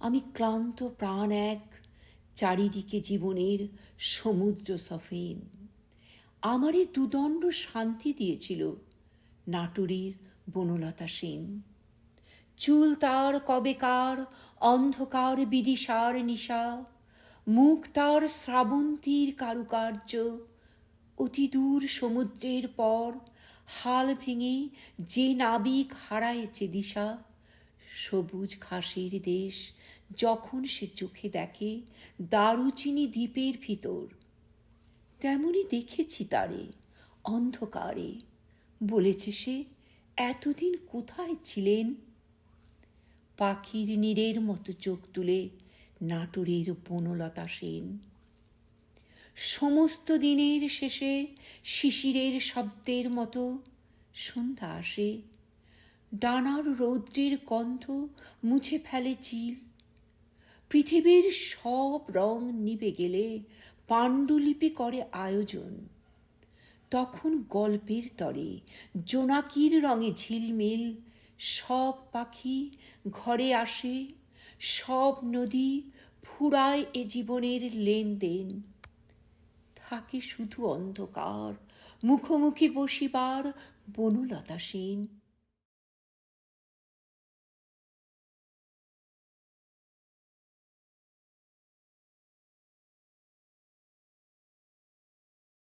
আমি ক্লান্ত প্রাণ এক চারিদিকে জীবনের সমুদ্র সফেন। আমারই দুদণ্ড শান্তি দিয়েছিল নাটুরির বনলতা সেন। চুল তার কবেকার অন্ধকার বিদিশার নিশা, মুখ তার শ্রাবন্তীর কারুকার্য, অতি দূর সমুদ্রের পর হাল ভেঙে যে নাবিক হারায়েছে দিশা সবুজ ঘাসের দেশ, যখন সে চোখে দেখে দারুচিনি দ্বীপের ভিতর। তেমনি দেখেছি তারে অন্ধকারে। বলেছে সে, এতদিন কোথায় ছিলেন? পাখির নীরের মতো চোখ তুলে নাটোরের বনলতা সেন। সমস্ত দিনের শেষে শিশিরের শব্দের মতো সন্ধ্যা আসে। ডানার রৌদ্রের গন্ধ মুছে ফেলে চিল। পৃথিবীর সব রং নিভে গেলে পাণ্ডুলিপি করে আয়োজন। তখন গল্পের তরে জোনাকির রঙে ঝিলমিল, সব পাখি ঘরে আসে, সব নদী ফুরায় এ জীবনের লেনদেন। থাকে শুধু অন্ধকার, মুখোমুখি বসিবার বনলতা সেন।